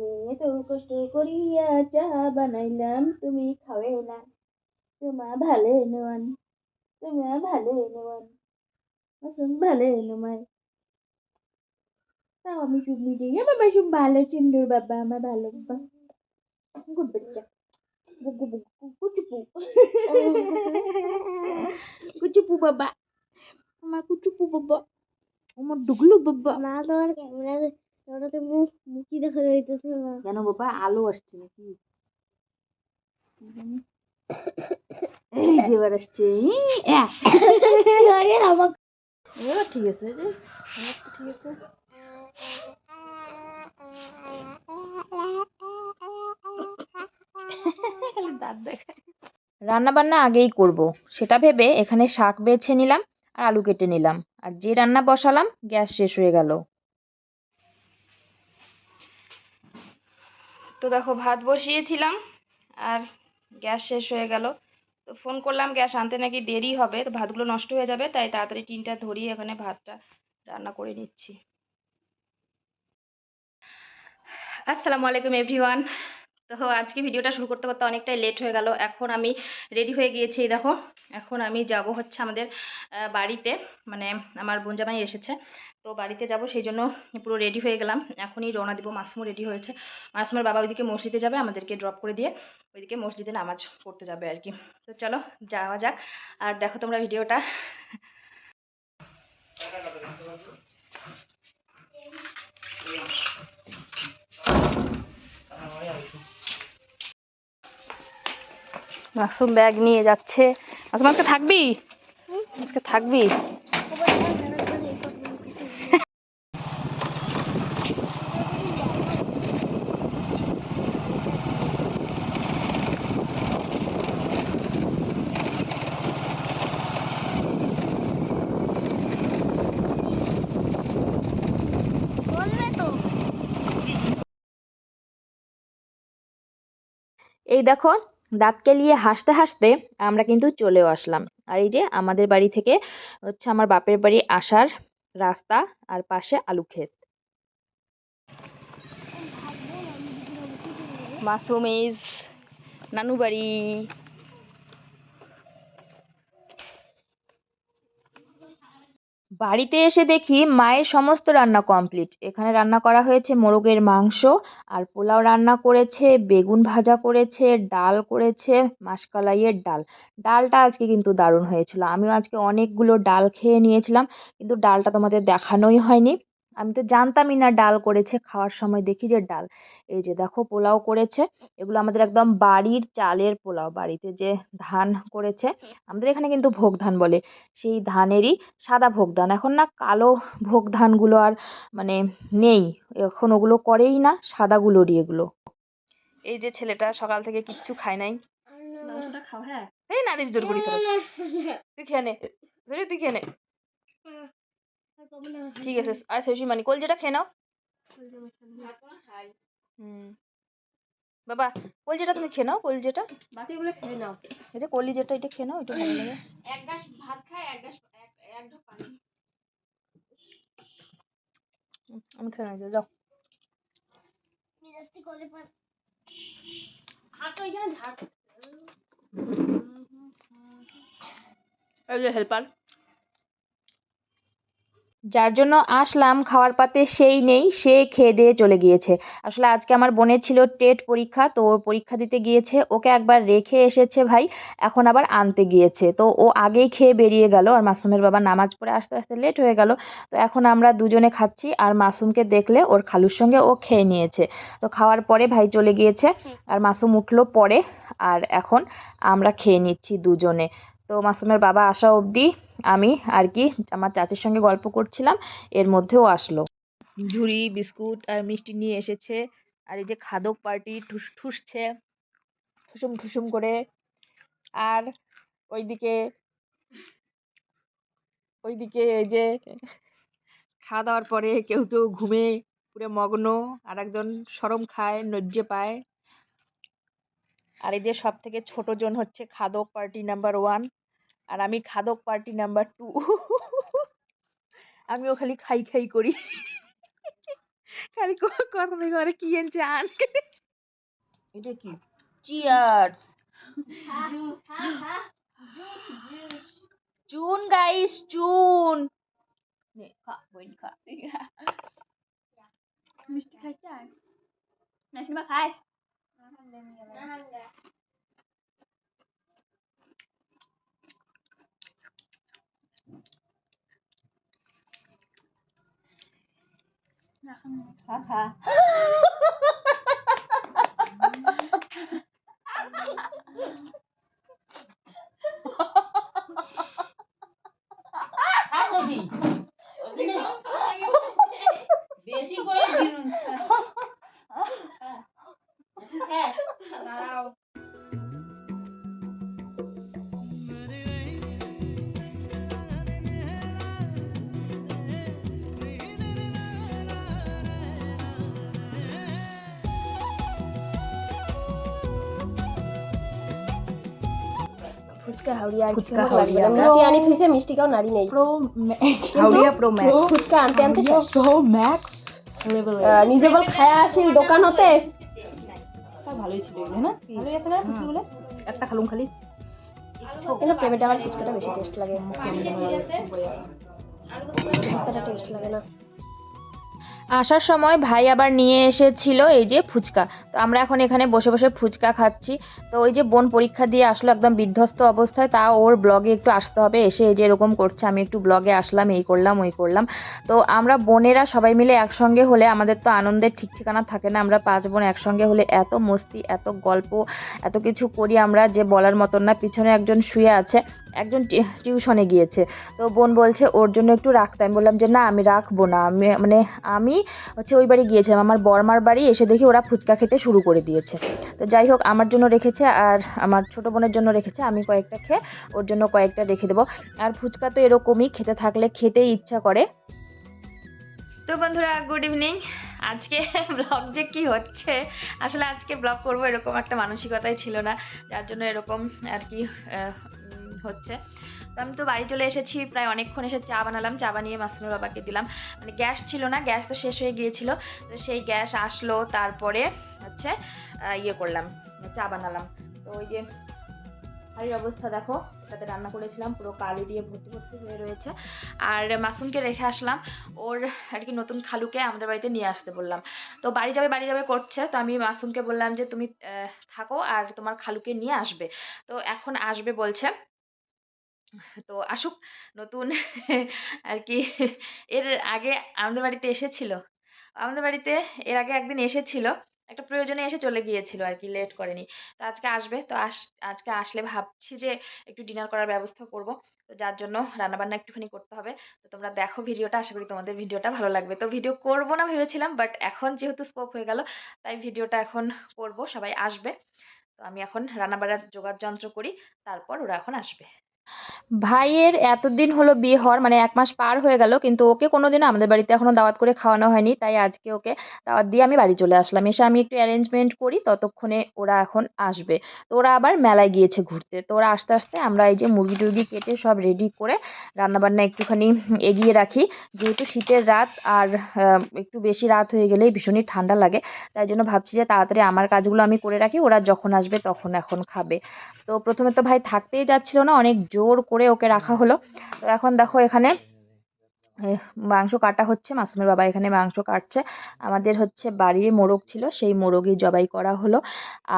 আমি এত কষ্ট করিয়া চাহা বানাইলাম তুমি খাবে না তোমা ভালে নন তোমা ভালে নন মাসুম ভালে নয় তাও আমি চুমনি দিই আমার মাসুম ভালো সুন্দর বাবা আমার ভালো বাবা গুড বাচ্চা বুগু বুগু কুচুপু কুচুপু বাবা আমার কুচুপু বাবা আমার ডুগলু বাবা মা তোমার ক্যামেরা ওটাতে মুখ মুখই দেখা যাইতেছে না। কেন বাবা? আলো আসছে নাকি? এই যে এবার আসছে। এবার ঠিক আছে যে। ঠিক আছে। রান্না বান্না আগেই করব। সেটা ভেবে এখানে শাক বেছে নিলাম আর আলু কেটে নিলাম। আর যে রান্না বসালাম গ্যাস শেষ হয়ে গেল। তো দেখো, ভাত বসিয়েছিলাম আর গ্যাস শেষ হয়ে গেল। তো ফোন করলাম, গ্যাস আনতে নাকি দেরি হবে, তো ভাতগুলো নষ্ট হয়ে যাবে, তাই তাড়াতাড়ি টিনটা ধরিয়ে এখানে ভাতটা রান্না করে নিচ্ছি। আসসালামু আলাইকুম এভরিওয়ান তো আজকে ভিডিওটা শুরু করতে করতে অনেকটাই লেট হয়ে গেল। এখন আমি রেডি হয়ে গিয়েছি, দেখো। এখন আমি যাব হচ্ছে আমাদের বাড়িতে। মানে আমার বোনজামাই এসেছে। তো বাড়িতে যাব, সেই জন্য পুরো রেডি হয়ে গেলাম। এখনই রওনা দিব মাসমু রেডি হয়েছে। মাসমুর বাবা ওইদিকে মসজিদে যাবে, আমাদেরকে ড্রপ করে দিয়ে ওইদিকে মসজিদে নামাজ পড়তে যাবে আর কি। তো চলো, যাওয়া যাক। আর দেখো তোমরা ভিডিওটা মাসুম ব্যাগ নিয়ে যাচ্ছে। মাসুম আজকে থাকবি? আজকে থাকবি? এই দেখো দাঁত নিয়ে হাসতে হাসতে আমরা কিন্তু চলেও আসলাম। আর এই যে আমাদের বাড়ি থেকে হচ্ছে আমার বাপের বাড়ি আসার রাস্তা আর পাশে আলু ক্ষেত। মাসুম ইজ নানু বাড়ি। বাড়িতে এসে দেখি মায়ের সমস্ত রান্না কমপ্লিট এখানে রান্না করা হয়েছে মোরগের মাংস, আর পোলাও রান্না করেছে, বেগুন ভাজা করেছে, ডাল করেছে, মাসকলাইয়ের ডাল। ডালটা আজকে কিন্তু দারুণ হয়েছিল। আমিও আজকে অনেকগুলো ডাল খেয়ে নিয়েছিলাম, কিন্তু ডালটা তোমাদের দেখানোই হয়নি। আমি তো জানতামই না ডাল করেছে খাওয়ার সময় দেখি যে ডাল। এই যে দেখো পোলাও করেছে এগুলো আমাদের একদম বাড়ির চালের পোলাও বাড়িতে যে ধান করেছে আমাদের এখানে কিন্তু ভোগ ধান বলে। সেই ধানেরই সাদা ভোগ ধান। এখন না কালো ভোগ ধানগুলো আর মানে নেই এখন ওগুলো করেই না সাদাগুলোরই এগুলো। এই যে ছেলেটা সকাল থেকে কিচ্ছু খায় নাই। হ্যাঁ। এই না দিস জোর করিস। তুই খেয়ে নে। তুই খেয়ে নে। ঠিক আছে আর শেষই মানে কলজেটা খেয়ে নাও। হুম। বাবা কলজেটা তুমি খেয়ে নাও কলজেটা বাকিগুলো খেয়ে নাও। এই যে কলিজেটা এটা খেয়ে নাও এটা ভালো লাগে। এক গ্লাস ভাত খায় এক গ্লাস এক এক ঢোক পানি। আমি খেয়ে নিয়েছি যাও। এই যে হেল্পার। যার জন্য আসলাম খাওয়ার পাতে সেই নেই সে খেয়ে দিয়ে চলে গিয়েছে। আসলে আজকে আমার বোনের ছিল টেট পরীক্ষা তো ওর পরীক্ষা দিতে গিয়েছে। ওকে একবার রেখে এসেছে ভাই এখন আবার আনতে গিয়েছে। তো ও আগেই খেয়ে বেরিয়ে গেল আর মাসুমের বাবা নামাজ পড়ে আস্তে আস্তে লেট হয়ে গেল। তো এখন আমরা দুজনে খাচ্ছি আর মাসুমকে দেখলে ওর খালুর সঙ্গে ও খেয়ে নিয়েছে। তো খাওয়ার পরে ভাই চলে গিয়েছে আর মাসুম উঠল পরে আর এখন আমরা খেয়ে নিচ্ছি দুজনে। তো মাসুমের বাবা আসা অবধি আমি আর কি আমার চাচির সঙ্গে গল্প করছিলাম, এর মধ্যেও আসলো। ঝুড়ি, বিস্কুট আর মিষ্টি নিয়ে এসেছে, আর এই যে খাদক পার্টি ঠুস ঠুসছে, ঠুসুম ঠুসুম করে। আর ওইদিকে ওইদিকে এই যে খাওয়া দাওয়ার পরে কেউ কেউ ঘুমে পুরো মগ্ন আর একজন সরম খায় নজ্জে পায়। আর এই যে সব থেকে ছোট জন হচ্ছে খাদক পার্টি নাম্বার ওয়ান। আর আমি খাদক পার্টি নাম্বার টু। আমিও খালি খাই খাই করি। খালি করবে ঘরে কি এনেছে আন। এটা কি? চিয়ার্স চুন গাইস চুন খা বইন খা। মিষ্টি খাইতে আয় নাসিমা খাস খা খা ফুচকা হাউড়িয়া আর ফুচকা। না। মিষ্টি আনি থইছে মিষ্টি কাও নাড়ি নেই। প্রো হাউড়িয়া প্রো ম্যাক্স ফুচকা আনতে আনতে প্রো ম্যাক্স নিজে বল খায়া আসিল দোকান হতে ভালোই ছিল এগুলো না? ভালোই আছে না ফুচকাগুলো? একটা খালুম খালি। কিন্তু প্রেমেটা আমার ফুচকাটা বেশি টেস্ট লাগে। টেস্ট লাগে না। আসার সময় ভাই আবার নিয়ে এসেছিল এই যে ফুচকা। তো আমরা এখন এখানে বসে বসে ফুচকা খাচ্ছি। তো ওই যে বোন পরীক্ষা দিয়ে আসলো, একদম বিধ্বস্ত অবস্থায়। তা ওর ব্লগে একটু আসতে হবে, এসে এই যে এরকম করছে। আমি একটু ব্লগে আসলাম, এই করলাম, ওই করলাম। তো আমরা বোনেরা সবাই মিলে একসঙ্গে হলে আমাদের তো আনন্দের ঠিক ঠিকানা থাকে না। আমরা পাঁচ বোন একসঙ্গে হলে এত মস্তি, এত গল্প, এত কিছু করি আমরা যে বলার মতন না। পিছনে একজন শুয়ে আছে। একজন টিউশনে গিয়েছে। তো বোন বলছে, ওর জন্য একটু রাখতে। আমি বললাম যে, না, আমি রাখব না। আমি মানে আমি হচ্ছে ওই বাড়ি গিয়েছিলাম। আমার বর্মার বাড়ি এসে দেখি ওরা ফুচকা খেতে শুরু করে দিয়েছে। তো যাই হোক, আমার জন্য রেখেছে আর আমার ছোটো বোনের জন্য রেখেছে। আমি কয়েকটা খেয়ে ওর জন্য কয়েকটা রেখে দেবো। আর ফুচকা তো এরকমই, খেতে থাকলে খেতেই ইচ্ছা করে। তো বন্ধুরা গুড ইভিনিং আজকে ব্লগ যে কি হচ্ছে? আসলে আজকে ব্লগ করব এরকম একটা মানসিকতাই ছিল না। যার জন্য এরকম আর কি হচ্ছে। তো আমি তো বাড়ি চলে এসেছি, প্রায় অনেকক্ষণ এসে চা বানালাম, চা বানিয়ে মাসুমের বাবাকে দিলাম। মানে গ্যাস ছিল না, গ্যাস তো শেষ হয়ে গিয়েছিল। তো সেই গ্যাস আসলো, তারপরে হচ্ছে ইয়ে করলাম, চা বানালাম। তো ওই যে হাড়ির অবস্থা দেখো, তাতে রান্না করেছিলাম, পুরো কালি দিয়ে ভর্তি ভর্তি হয়ে রয়েছে। আর মাসুমকে রেখে আসলাম, ওর আর কি নতুন খালুকে আমাদের বাড়িতে নিয়ে আসতে বললাম। তো বাড়ি যাবে বাড়ি যাবে করছে, তো আমি মাসুমকে বললাম যে, তুমি থাকো, আর তোমার খালুকে নিয়ে আসবে। তো এখন আসবে বলছে তো আসুক নতুন আর কি এর আগে আমাদের বাড়িতে এসেছিল। আমাদের বাড়িতে এর আগে একদিন এসেছিল। একটা প্রয়োজনে এসে চলে গিয়েছিল আর কি লেট করেনি। তো আজকে আসবে। তো আস, আজকে আসলে ভাবছি যে একটু ডিনার করার ব্যবস্থা করব। তো যার জন্য রান্নাবান্না একটুখানি করতে হবে। তো তোমরা দেখো ভিডিওটা। আশা করি তোমাদের ভিডিওটা ভালো লাগবে। তো ভিডিও করব না ভেবেছিলাম বাট এখন যেহেতু স্কোপ হয়ে গেল, তাই ভিডিওটা এখন করব। সবাই আসবে। তো আমি এখন রান্নাবাড়ার জোগাড় যন্ত্র করি। তারপর ওরা এখন আসবে। ভাইয়ের এতদিন হলো বিয়ে হওয়ার মানে এক মাস পার হয়ে গেল, কিন্তু ওকে কোনোদিনও আমাদের বাড়িতে এখনও দাওয়াত করে খাওয়ানো হয়নি, তাই আজকে ওকে দাওয়াত দিয়ে আমি বাড়ি চলে আসলাম। এসে আমি একটু অ্যারেঞ্জমেন্ট করি, ততক্ষণে ওরা এখন আসবে। তো ওরা আবার মেলায় গিয়েছে ঘুরতে। তো ওরা আস্তে আস্তে আমরা এই যে মুরগি টুরগি কেটে সব রেডি করে রান্নাবান্না একটুখানি এগিয়ে রাখি। যেহেতু শীতের রাত আর একটু বেশি রাত হয়ে গেলেই ভীষণই ঠান্ডা লাগে, তাই জন্য ভাবছি যে তাড়াতাড়ি আমার কাজগুলো আমি করে রাখি, ওরা যখন আসবে তখন এখন খাবে। তো প্রথমে তো ভাই থাকতেই যাচ্ছিল না, অনেক জোর করে ওকে রাখা হলো। তো এখন দেখো এখানে মাংস কাটা হচ্ছে। মাসুমের বাবা এখানে মাংস কাটছে। আমাদের হচ্ছে বাড়ির মোরগ ছিল, সেই মোরগই জবাই করা হলো।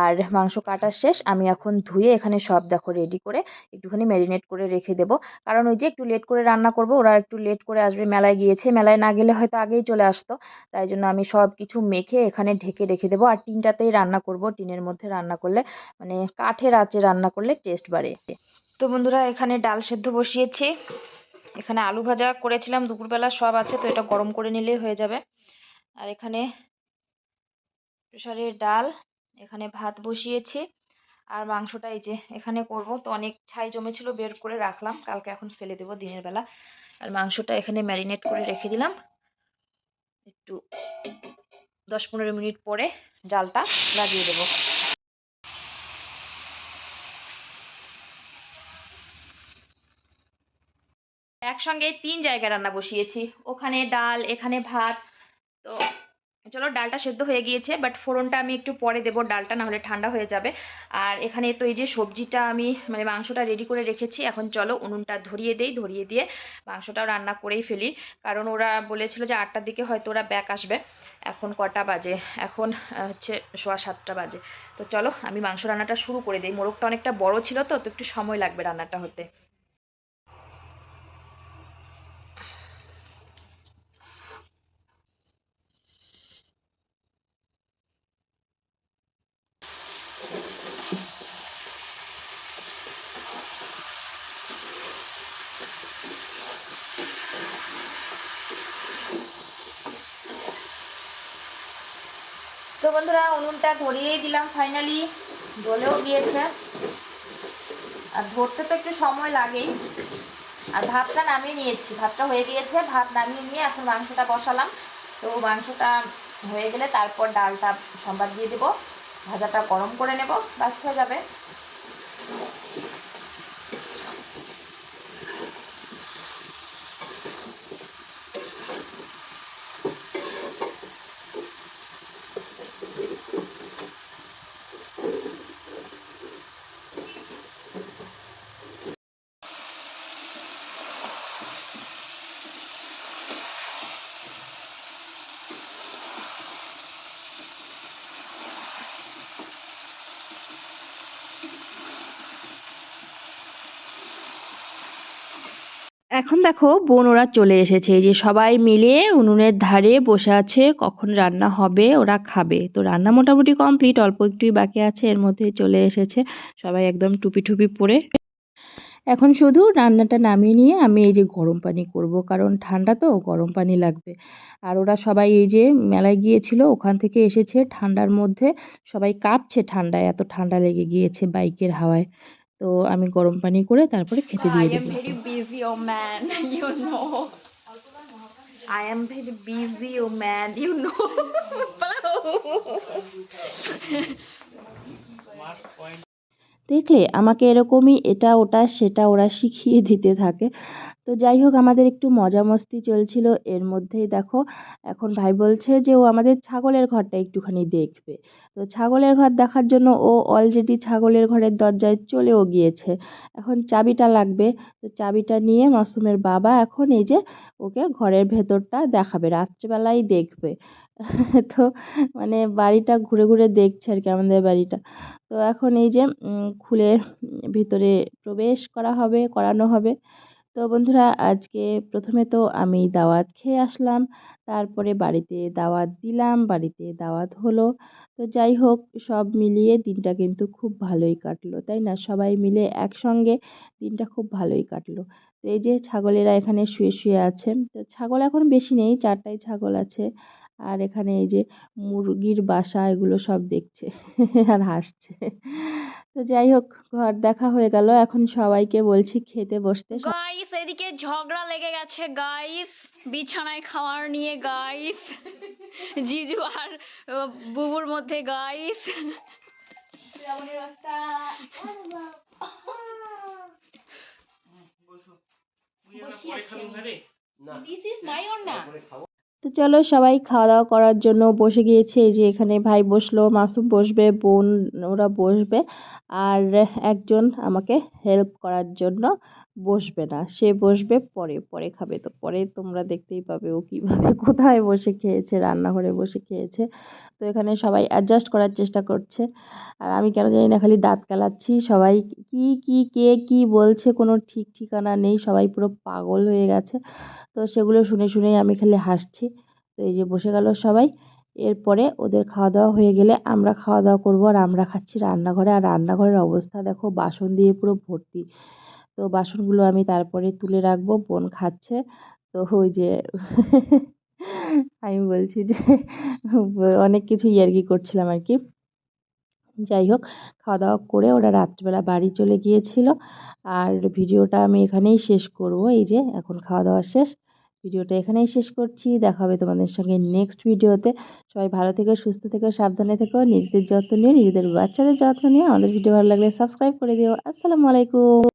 আর মাংস কাটা শেষ। আমি এখন ধুয়ে এখানে সব দেখো রেডি করে একটুখানি ম্যারিনেট করে রেখে দেবো। কারণ ওই যে একটু লেট করে রান্না করব, ওরা একটু লেট করে আসবে। মেলায় গিয়েছে, মেলায় না গেলে হয়তো আগেই চলে আসতো। তাই জন্য আমি সব কিছু মেখে এখানে ঢেকে রেখে দেবো। আর টিনটাতেই রান্না করব। টিনের মধ্যে রান্না করলে মানে কাঠের আঁচে রান্না করলে টেস্ট বাড়ে। তো বন্ধুরা, এখানে ডাল সেদ্ধ বসিয়েছি। এখানে আলু ভাজা করেছিলাম, দুপুরবেলা সব আছে, তো এটা গরম করে নিলেই হয়ে যাবে। আর এখানে প্রেসারের ডাল, এখানে ভাত বসিয়েছি। আর মাংসটা এই যে এখানে করব। তো অনেক ছাই জমেছিল, বের করে রাখলাম। কালকে এখন ফেলে দেবো দিনের বেলা। আর মাংসটা এখানে ম্যারিনেট করে রেখে দিলাম। একটু দশ পনেরো মিনিট পরে জালটা লাগিয়ে দেবো। একসঙ্গে তিন জায়গায় রান্না বসিয়েছি। ওখানে ডাল, এখানে ভাত। তো চলো ডালটা সেদ্ধ হয়ে গিয়েছে বাট ফোড়নটা আমি একটু পরে দেবো, ডালটা না হলে ঠান্ডা হয়ে যাবে। আর এখানে তো এই যে সবজিটা আমি মানে মাংসটা রেডি করে রেখেছি, এখন চলো উনুনটা ধরিয়ে দেই, ধরিয়ে দিয়ে মাংসটাও রান্না করেই ফেলি। কারণ ওরা বলেছিল যে আটটার দিকে হয়তো ওরা ব্যাক আসবে। এখন কটা বাজে? এখন হচ্ছে সোয়া সাতটা বাজে। তো চলো আমি মাংস রান্নাটা শুরু করে দিই। মোরগটা অনেকটা বড় ছিল তো তো একটু সময় লাগবে রান্নাটা হতে। বন্ধুরা, উনুনটা ধরিয়েই দিলাম ফাইনালি জ্বলেও গিয়েছে। আর ধরতে তো একটু সময় লাগেই। আর ভাতটা নামিয়ে নিয়েছি। ভাতটা হয়ে গিয়েছে। ভাত নামিয়ে নিয়ে এখন মাংসটা বসালাম। তো মাংসটা হয়ে গেলে তারপর ডালটা সম্বাদ দিয়ে দেবো। ভাজাটা গরম করে নেব। বাস হয়ে যাবে। এখন দেখো বোন ওরা চলে এসেছে। যে সবাই মিলে উনুনের ধারে বসে আছে, কখন রান্না হবে, ওরা খাবে। তো রান্না মোটামুটি কমপ্লিট অল্প একটুই বাকি আছে, এর মধ্যে চলে এসেছে। সবাই একদম টুপি টুপি পরে। এখন শুধু রান্নাটা নামিয়ে নিয়ে আমি এই যে গরম পানি করব, কারণ ঠান্ডা তো, গরম পানি লাগবে। আর ওরা সবাই এই যে মেলায় গিয়েছিল, ওখান থেকে এসেছে ঠান্ডার মধ্যে। সবাই কাঁপছে ঠান্ডায়, এত ঠান্ডা লেগে গিয়েছে বাইকের হাওয়ায়। তো আমি গরম পানি করে তারপরে খেতে দিয়ে I am দেবো very busy, oh man. You know. I am very busy, oh man. You know. দেখলে আমাকে এরকমই এটা ওটা সেটা ওরা শিখিয়ে দিতে থাকে তো যাই হোক, আমাদের একটু মজা মস্তি চলছিল। এর মধ্যেই দেখো, এখন ভাই বলছে যে, ও আমাদের ছাগলের ঘরটা একটুখানি দেখবে। তো ছাগলের ঘর দেখার জন্য ও অলরেডি ছাগলের ঘরের দরজায় চলেও গিয়েছে। এখন চাবিটা লাগবে। তো চাবিটা নিয়ে মাসুমের বাবা এখন এই যে, ওকে ঘরের ভেতরটা দেখাবে রাত্রেবেলায় দেখবে। তো মানে বাড়িটা ঘুরে ঘুরে দেখছে আর কি, আমাদের বাড়িটা। তো এখন এই যে খুলে ভিতরে প্রবেশ করা হবে, করানো হবে। তো বন্ধুরা, আজকে প্রথমে তো আমি দাওয়াত খেয়ে আসলাম, তারপরে বাড়িতে দাওয়াত দিলাম, বাড়িতে দাওয়াত হলো। তো যাই হোক, সব মিলিয়ে দিনটা কিন্তু খুব ভালোই কাটলো, তাই না? সবাই মিলে একসঙ্গে দিনটা খুব ভালোই কাটলো। তো এই যে ছাগলেরা এখানে শুয়ে শুয়ে আছে, তো ছাগল এখন বেশি নেই চারটাই ছাগল আছে। আর এখানে এই যে মুরগির বাসা এগুলো সব দেখছে আর হাসছে। তো যাই হোক ঘর দেখা হয়ে গেল। এখন সবাইকে বলছি খেতে বসতে। গাইস এদিকে ঝগড়া লেগে গেছে গাইস বিছানায় খাওয়ার নিয়ে গাইস জিজু আর বুবুর মধ্যে গাইস দিস ইজ মাই ওর না। তো চলো সবাই খাওয়া দাওয়া করার জন্য বসে গিয়েছে। এই যে এখানে ভাই বসল, মাসুম বসবে, বোন, ওরা বসবে। আর একজন আমাকে হেল্প করার জন্য বসবে না। সে বসবে, পরে পরে খাবে। তো পরে তোমরা দেখতেই পাবে ও কীভাবে কোথায় বসে খেয়েছে, রান্নাঘরে বসে খেয়েছে। তো এখানে সবাই অ্যাডজাস্ট করার চেষ্টা করছে। আর আমি কেন জানি না, খালি দাঁত কালাচ্ছি। সবাই কি কি, কে, কি বলছে কোনো ঠিক ঠিকানা নেই। সবাই পুরো পাগল হয়ে গেছে। তো সেগুলো শুনে, শুনেই আমি খালি হাসছি। তো এই যে বসে গেল সবাই। এরপরে ওদের খাওয়া দাওয়া হয়ে গেলে আমরা খাওয়া দাওয়া করব আর আমরা খাচ্ছি রান্নাঘরে। আর রান্নাঘরের অবস্থা দেখো, বাসন দিয়ে পুরো ভর্তি। তো বাসনগুলো আমি তারপরে তুলে রাখব, বোন খাচ্ছে। তো ওই যে আমি বলছি যে অনেক কিছু ইয়ার্কি করছিলাম আর কি। যাই হোক খাওয়া দাওয়া করে ওরা রাত্রিবেলা বাড়ি চলে গিয়েছিল। আর ভিডিওটা আমি এখানেই শেষ করব। এই যে এখন খাওয়া দাওয়া শেষ। ভিডিওটা এখানেই শেষ করছি। দেখা হবে তোমাদের সঙ্গে নেক্সট ভিডিওতে। সবাই ভালো থেকো, সুস্থ থেকো, সাবধানে থেকো। নিজেদের যত্ন নিও, নিজেদের বাচ্চাদের যত্ন নিও। আমাদের ভিডিও ভালো লাগলে সাবস্ক্রাইব করে দিও। আসসালামু আলাইকুম।